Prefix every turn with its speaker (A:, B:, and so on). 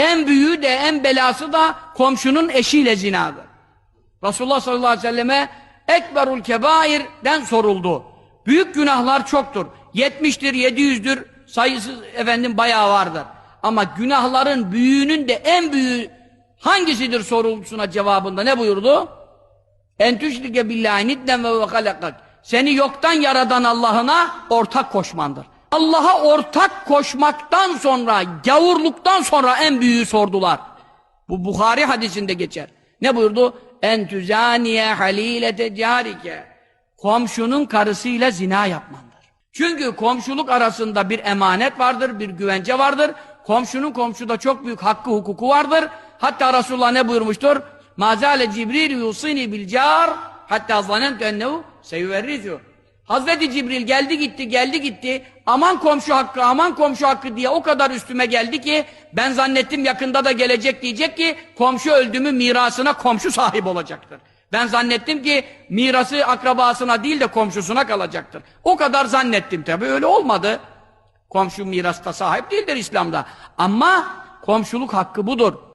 A: En büyüğü de en belası da komşunun eşiyle zinadır. Resulullah sallallahu aleyhi ve selleme ekberul kebairden soruldu. Büyük günahlar çoktur. 70'tir, 700'dür, sayısız efendim bayağı vardır. Ama günahların büyüğünün de en büyüğü hangisidir sorulsuna cevabında ne buyurdu? En tüşrike billahi nidden ve halakak. Seni yoktan yaradan Allah'ına ortak koşmandır. Allah'a ortak koşmaktan sonra, gavurluktan sonra en büyüğü sordular. Bu Bukhari hadisinde geçer. Ne buyurdu? En tüzaniye halilete carike. Komşunun karısıyla zina yapmandır. Çünkü komşuluk arasında bir emanet vardır, bir güvence vardır. Komşunun komşuda çok büyük hakkı hukuku vardır. Hatta Resulullah ne buyurmuştur? Mazale Cibril yusini bil car hatta zanentu ennehu seyüverrizu. Hazreti Cibril geldi gitti geldi gitti aman komşu hakkı aman komşu hakkı diye o kadar üstüme geldi ki ben zannettim yakında da gelecek diyecek ki komşu öldü mü mirasına komşu sahip olacaktır. Ben zannettim ki mirası akrabasına değil de komşusuna kalacaktır. O kadar zannettim tabi öyle olmadı. Komşu mirasta sahip değildir İslam'da. Ama komşuluk hakkı budur.